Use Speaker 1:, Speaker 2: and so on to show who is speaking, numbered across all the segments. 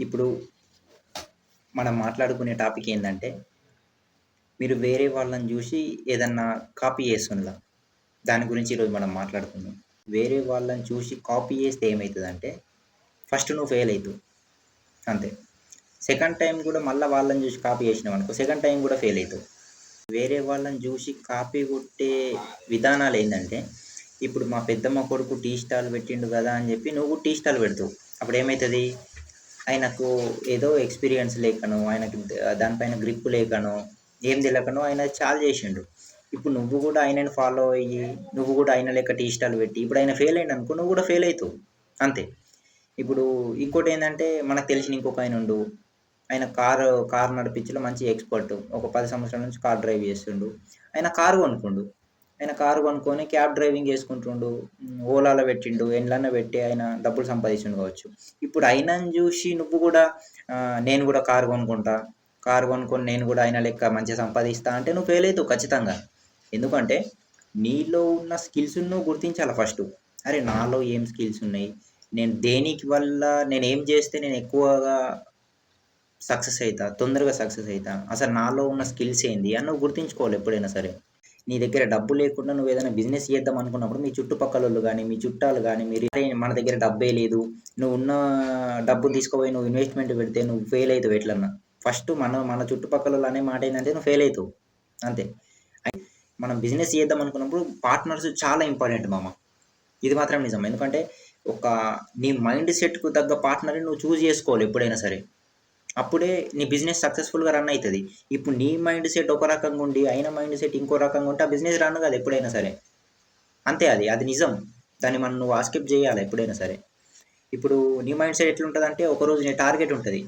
Speaker 1: ఇప్పుడు మనం మాట్లాడుకునే టాపిక్ ఏంటంటే మీరు వేరే వాళ్ళని చూసి ఏదన్నా కాపీ చేస్తుందా దాని గురించి ఈరోజు మనం మాట్లాడుకుందాం. వేరే వాళ్ళని చూసి కాపీ చేస్తే ఏమవుతుందంటే ఫస్ట్ నువ్వు ఫెయిల్ అవుతావు అంతే. సెకండ్ టైం కూడా మళ్ళీ వాళ్ళని చూసి కాపీ చేసినావనుకో, సెకండ్ టైం కూడా ఫెయిల్ అవుతావు వేరే వాళ్ళని చూసి కాపీ కొట్టే విధానాలు ఏంటంటే ఇప్పుడు మా పెద్దమ్మ కొడుకు టీ స్టాల్ పెట్టిండు కదా అని చెప్పి నువ్వు టీ స్టాల్ పెడతావు. అప్పుడు ఏమవుతుంది ఆయనకు ఏదో ఎక్స్‌పీరియన్స్ లేకనో, ఆయనకి దానిపైన గ్రిప్ లేకనో, ఏం తెలియకను ఆయన చాలా చేసిండు. ఇప్పుడు నువ్వు కూడా ఆయనని ఫాలో అయ్యి, నువ్వు కూడా ఆయన లెక్క టీ స్టాల్ పెట్టి, ఇప్పుడు ఆయన ఫెయిల్ అయిండనుకో, నువ్వు కూడా ఫెయిల్ అవుతావు అంతే. ఇప్పుడు ఇంకోటి ఏంటంటే మనకు తెలిసిన ఇంకొక ఆయన కారు, కారు నడిపించులో మంచి ఎక్స్‌పర్ట్. ఒక పది సంవత్సరాల నుంచి కార్ డ్రైవ్ చేస్తుండు. ఆయన కారు కొనుక్కుండు. ఆయన కారు కొనుక్కొని క్యాబ్ డ్రైవింగ్ చేసుకుంటుండు. ఓలాలో పెట్టిండు. ఎండ్లన్నా పెట్టి ఆయన డబ్బులు సంపాదించిండు కావచ్చు. ఇప్పుడు ఆయనని చూసి నువ్వు కూడా నేను కూడా కారు కొనుక్కుంటా. కారు కొనుక్కొని నేను కూడా ఆయన లెక్క మంచిగా సంపాదిస్తా అంటే నువ్వు ఫెయిల్ అవుతావు ఖచ్చితంగా. ఎందుకంటే, నీలో ఉన్న స్కిల్స్ నువ్వు గుర్తించాలి ఫస్ట్ అరే! నాలో ఏం స్కిల్స్ ఉన్నాయి? నేను దేనికి వల్ల నేను ఏం చేస్తే నేను ఎక్కువగా సక్సెస్ అవుతా తొందరగా సక్సెస్ అవుతా అసలు నాలో ఉన్న స్కిల్స్ ఏంది? అని నువ్వు గుర్తించుకోవాలి ఎప్పుడైనా సరే. నీ దగ్గర డబ్బు లేకుండా నువ్వు ఏదైనా బిజినెస్ చేద్దాం అనుకున్నప్పుడు మీ చుట్టుపక్కలోళ్ళు కానీ మీ చుట్టాలు కానీ మీరు మన దగ్గర డబ్బే లేదు. నువ్వు ఉన్న డబ్బు తీసుకుపోయి నువ్వు ఇన్వెస్ట్‌మెంట్ పెడితే నువ్వు ఫెయిల్ అవుతావు ఎట్లన్నా." ఫస్ట్ మన మన చుట్టుపక్కలోళ్ళు అనే మాట ఏంటంటే నువ్వు ఫెయిల్ అవుతావు అంతే. మనం బిజినెస్ చేద్దాం అనుకున్నప్పుడు పార్ట్నర్స్ చాలా ఇంపార్టెంట్ మామ. ఇది మాత్రం నిజం. ఎందుకంటే, ఒక నీ మైండ్ సెట్‌కు తగ్గ పార్ట్నర్‌ని నువ్వు చూస్ చేసుకోవాలి ఎప్పుడైనా సరే. అప్పుడే నీ బిజినెస్ సక్సెస్‌ఫుల్‌గా రన్ అవుతుంది ఇప్పుడు నీ మైండ్ సెట్ ఒక రకంగా ఉండి, ఆయన మైండ్ సెట్ ఇంకో రకంగా ఉంటే ఆ బిజినెస్ రన్ కాదు ఎప్పుడైనా సరే. అంతే అది. అది నిజం. దాన్ని మనం నువ్వు ఆస్కెప్ చేయాలి ఎప్పుడైనా సరే. ఇప్పుడు నీ మైండ్ సెట్ ఎట్లుంటుందంటే ఒకరోజు నీ టార్గెట్ ఉంటుంది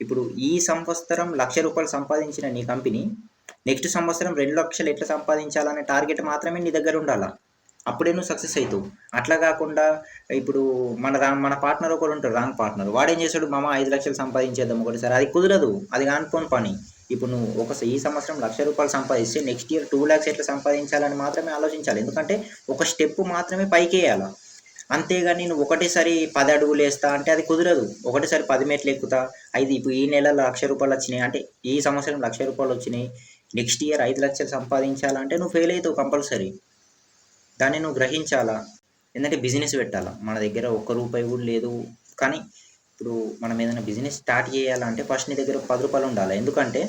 Speaker 1: ఇప్పుడు ఈ సంవత్సరం లక్ష రూపాయలు సంపాదించిన నీ కంపెనీ, నెక్స్ట్ సంవత్సరం రెండు లక్షలు ఎట్లా సంపాదించాలనే టార్గెట్ మాత్రమే నీ దగ్గర ఉండాలా అప్పుడే నువ్వు సక్సెస్ అవుతావు అట్లా కాకుండా ఇప్పుడు మన రా మన పార్ట్నర్ ఒకడుంటాడు రాంగ్ పార్ట్నర్. వాడేం చేస్తాడు, మామ 5,00,000 సంపాదించేద్దాం ఒకటిసారి అది కుదరదు. అది కానుకోని పని. ఇప్పుడు నువ్వు ఒక ఈ సంవత్సరం లక్ష రూపాయలు సంపాదిస్తే నెక్స్ట్ ఇయర్ టూ ల్యాక్స్ ఎట్లా సంపాదించాలని మాత్రమే ఆలోచించాలి. ఎందుకంటే, ఒక స్టెప్ మాత్రమే పైకి వేయాలి అంతేగాని నువ్వు ఒకటేసారి పది అడుగులు వేస్తా అంటే అది కుదరదు. ఒకటేసారి పది మెట్లు ఎక్కుతా. ఐదు ఇప్పుడు ఈ నెల లక్ష రూపాయలు వచ్చినాయి అంటే, ఈ సంవత్సరం లక్ష రూపాయలు వచ్చినాయి. నెక్స్ట్ ఇయర్ ఐదు లక్షలు సంపాదించాలంటే నువ్వు ఫెయిల్ అవుతావు కంపల్సరీ. దాన్ని నువ్వు గ్రహించాలా. ఎందుకంటే బిజినెస్ పెట్టాలా. మన దగ్గర ఒక్క రూపాయి కూడా లేదు. కానీ ఇప్పుడు మనం ఏదైనా బిజినెస్ స్టార్ట్ చేయాలంటే ఫస్ట్ నీ దగ్గర పది రూపాయలు ఉండాలి. ఎందుకంటే,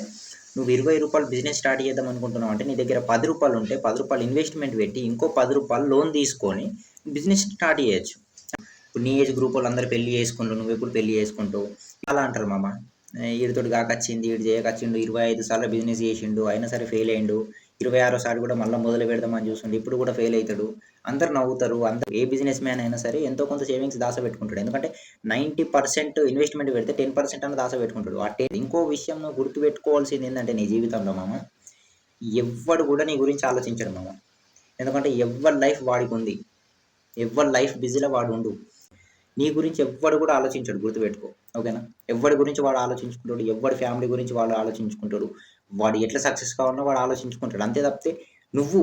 Speaker 1: నువ్వు ఇరవై రూపాయలు బిజినెస్ స్టార్ట్ చేద్దాం అనుకుంటున్నావు అంటే నీ దగ్గర పది రూపాయలు ఉంటే పది రూపాయలు ఇన్వెస్ట్‌మెంట్ పెట్టి ఇంకో పది రూపాయలు లోన్ తీసుకొని బిజినెస్ స్టార్ట్ చేయొచ్చు. ఇప్పుడు నీ ఏజ్ గ్రూప్ వాళ్ళు అందరూ పెళ్ళి చేసుకుంటావు నువ్వు ఎప్పుడు పెళ్ళి చేసుకుంటావు? అలా అంటారు మామ. వీడితోటి కాకొచ్చింది వీడు చేయకొచ్చిండు చేయకచ్చిండు, 25 సార్లు బిజినెస్ చేసిండు. అయినా సరే ఫెయిల్ అయిండు. 26 సారి కూడా మళ్ళీ మొదలు పెడదామని చూస్తుండే ఇప్పుడు కూడా ఫెయిల్ అవుతాడు అందరు నవ్వుతారు. అందరు ఏ బిజినెస్ మ్యాన్ అయినా సరే ఎంతో కొంత సేవింగ్స్ దాస పెట్టుకుంటాడు ఎందుకంటే 90% ఇన్వెస్ట్‌మెంట్ పెడితే 10% అన్నా దాచిపెట్టుకుంటాడు. ఆ అంటే ఇంకో విషయం నువ్వు గుర్తుపెట్టుకోవాల్సింది ఏంటంటే నీ జీవితంలో మామ, ఎవ్వడు కూడా నీ గురించి ఆలోచించడు మామ. ఎందుకంటే ఎవ్వరి లైఫ్ వాడికి ఉంది ఎవరి లైఫ్ బిజీలో వాడుండు. నీ గురించి ఎవ్వడు కూడా ఆలోచించడు గుర్తుపెట్టుకో. ఓకేనా? ఎవరి గురించి వాడు ఆలోచించుకుంటాడు. ఎవరి ఫ్యామిలీ గురించి వాడు ఆలోచించుకుంటాడు. వాడు ఎట్లా సక్సెస్ కావాలో వాడు ఆలోచించుకుంటాడు. అంతే తప్పితే నువ్వు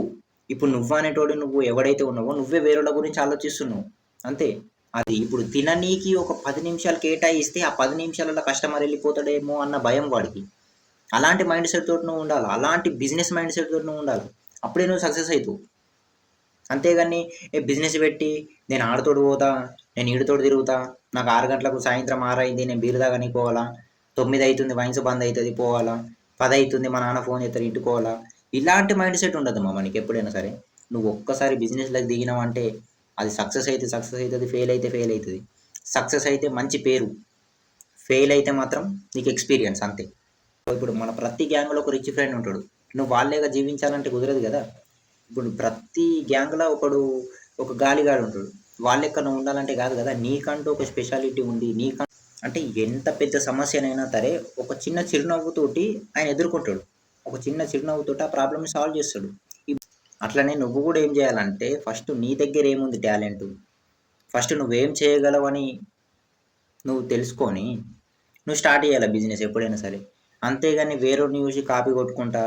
Speaker 1: ఇప్పుడు నువ్వు అనేటోడు నువ్వు ఎవడైతే ఉన్నావో నువ్వే వేరేళ్ళ గురించి ఆలోచిస్తున్నావు. అంతే. అది ఇప్పుడు తిననీకి ఒక పది నిమిషాలు కేటాయిస్తే ఆ పది నిమిషాలలో కస్టమర్ వెళ్ళిపోతాడేమో అన్న భయం వాడికి. అలాంటి మైండ్ సెట్ తోటి నువ్వు ఉండాలి అలాంటి బిజినెస్ మైండ్ సెట్ తోటి నువ్వు ఉండాలి. అప్పుడే నువ్వు సక్సెస్ అవుతావు అంతేగాని ఏ బిజినెస్ పెట్టి నేను ఆడతోడు పోతా, నేను ఈడతోడు తిరుగుతా, నాకు ఆరు గంటలకు సాయంత్రం ఆరైంది నేను బీరు తాగనీకి పోవాలా, తొమ్మిది అవుతుంది వైన్స్ బంద్ అవుతుంది పోవాలా, 10 అవుతుంది మా నాన్న ఫోన్ చేస్తారు ఇంటికోవాలా ఇలాంటి మైండ్ సెట్ ఉండదు మా మనకి ఎప్పుడైనా సరే. నువ్వు ఒక్కసారి బిజినెస్‌లోకి దిగినావంటే అది సక్సెస్ అయితే సక్సెస్ అవుతుంది ఫెయిల్ అయితే ఫెయిల్ అవుతుంది సక్సెస్ అయితే మంచి పేరు. ఫెయిల్ అయితే మాత్రం నీకు ఎక్స్‌పీరియన్స్ అంతే. ఇప్పుడు మన ప్రతి గ్యాంగ్‌లో ఒక రిచ్ ఫ్రెండ్ ఉంటాడు. నువ్వు వాళ్ళేగా జీవించాలంటే కుదరదు కదా! ఇప్పుడు ప్రతి గ్యాంగ్‌లో ఒకడు ఒక గాలిగాడు ఉంటాడు. వాళ్ళెక్కడ ఉండాలంటే కాదు కదా! నీకంటూ ఒక స్పెషాలిటీ ఉంది. నీకంటే అంటే ఎంత పెద్ద సమస్యనైనా సరే ఒక చిన్న చిరునవ్వుతోటి ఆయన ఎదుర్కొంటాడు. ఒక చిన్న చిరునవ్వుతోటి ఆ ప్రాబ్లమ్‌ని సాల్వ్ చేస్తాడు. అట్లనే నువ్వు కూడా ఏం చేయాలంటే ఫస్ట్ నీ దగ్గర ఏముంది టాలెంట్ ఫస్ట్ నువ్వేం చేయగలవని నువ్వు తెలుసుకొని నువ్వు స్టార్ట్ చేయాలి బిజినెస్ ఎప్పుడైనా సరే. అంతేగాని వేరే చూసి కాపీ కొట్టుకుంటా,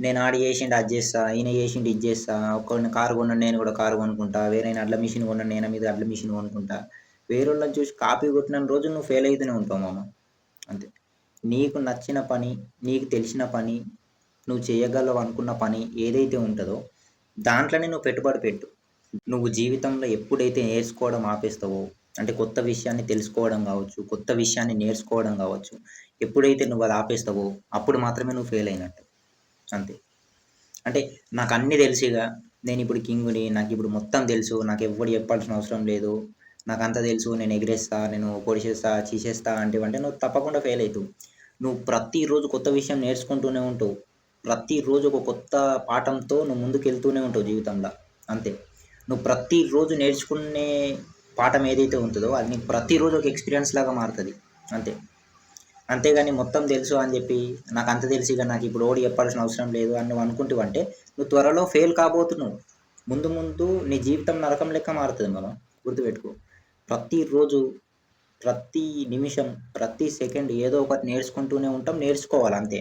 Speaker 1: నేను ఆడి చేసిండు అది చేస్తా, ఈయన చేసిండు ఇది చేస్తా, ఒక కారు కొన్నాడు నేను కూడా కారు కొనుక్కుంటా, వేరే అడ్ల మిషన్ కొన్నాడు నేను మీద అడ్ల మిషన్ కొనుక్కుంటా. వేరోళ్ళని చూసి కాపీ కొట్టిన రోజు నువ్వు ఫెయిల్ అవుతూనే ఉంటావు మామ. అంతే. నీకు నచ్చిన పని, నీకు తెలిసిన పని, నువ్వు చేయగలవు అనుకున్న పని ఏదైతే ఉంటుందో దాంట్లోనే నువ్వు పెట్టుబడి పెట్టు. నువ్వు జీవితంలో ఎప్పుడైతే నేర్చుకోవడం ఆపేస్తావో, అంటే కొత్త విషయాన్ని తెలుసుకోవడం కావచ్చు కొత్త విషయాన్ని నేర్చుకోవడం కావచ్చు ఎప్పుడైతే నువ్వు అది ఆపేస్తావో అప్పుడు మాత్రమే నువ్వు ఫెయిల్ అయినట్టు. అంతే. అంటే నాకు అన్నీ తెలిసిగా నేను ఇప్పుడు కింగ్‌ని, నాకు ఇప్పుడు మొత్తం తెలుసు, నాకు ఎవ్వడు చెప్పాల్సిన అవసరం లేదు. నాకంతా తెలుసు, నేను ఎగిరేస్తా, నేను పొడిచేస్తా, చీసేస్తా అంటివంటే నువ్వు తప్పకుండా ఫెయిల్ అవుతావు నువ్వు ప్రతిరోజు కొత్త విషయం నేర్చుకుంటూనే ఉంటావు. ప్రతిరోజు ఒక కొత్త పాఠంతో నువ్వు ముందుకెళ్తూనే ఉంటావు జీవితంలో. అంతే. నువ్వు ప్రతిరోజు నేర్చుకునే పాఠం ఏదైతే ఉంటుందో అది నీకు ప్రతిరోజు ఒక ఎక్స్‌పీరియన్స్ లాగా మారుతుంది అంతే. అంతేగాని మొత్తం తెలుసు అని చెప్పి నాకు అంత తెలుసు ఇక నాకు ఇప్పుడు ఓడి చెప్పాల్సిన అవసరం లేదు అని నువ్వు అనుకుంటువంటే నువ్వు త్వరలో ఫెయిల్ కాబోతున్నావు. ముందు ముందు నీ జీవితం నరకం లెక్క మారుతుంది మనం గుర్తుపెట్టుకో. ప్రతిరోజు, ప్రతి నిమిషం, ప్రతి సెకండ్ ఏదో ఒకటి నేర్చుకుంటూనే ఉంటాం. నేర్చుకోవాలి అంతే.